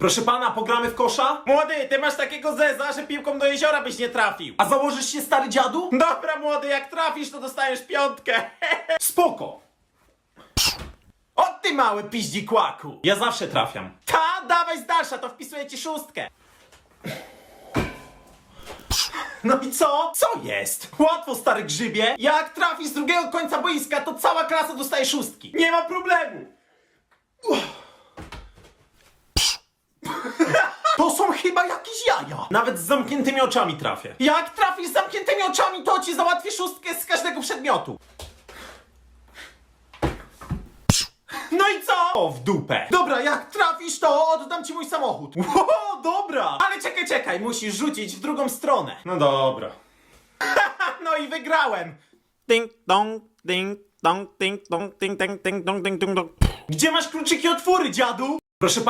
Proszę pana, pogramy w kosza? Młody, ty masz takiego zeza, że piłką do jeziora byś nie trafił. A założysz się, stary dziadu? Dobra, młody, jak trafisz, to dostajesz piątkę. Spoko. O ty mały piździkłaku! Ja zawsze trafiam. Ta, dawaj z dalsza, to wpisuję ci szóstkę. No i co? Co jest? Łatwo, stary grzybie. Jak trafisz z drugiego końca boiska, to cała klasa dostaje szóstki. Nie ma problemu. To są chyba jakieś jaja. Nawet z zamkniętymi oczami trafię. Jak trafisz z zamkniętymi oczami, to ci załatwię szóstkę z każdego przedmiotu. No i co? O, w dupę. Dobra, jak trafisz, to oddam ci mój samochód. Ło, dobra. Ale czekaj, czekaj, musisz rzucić w drugą stronę. No dobra. no i wygrałem. Ding dong, ding dong, ding dong, ding ding ding dong, ding dong dong. Gdzie masz kluczyki od fury, dziadu? Proszę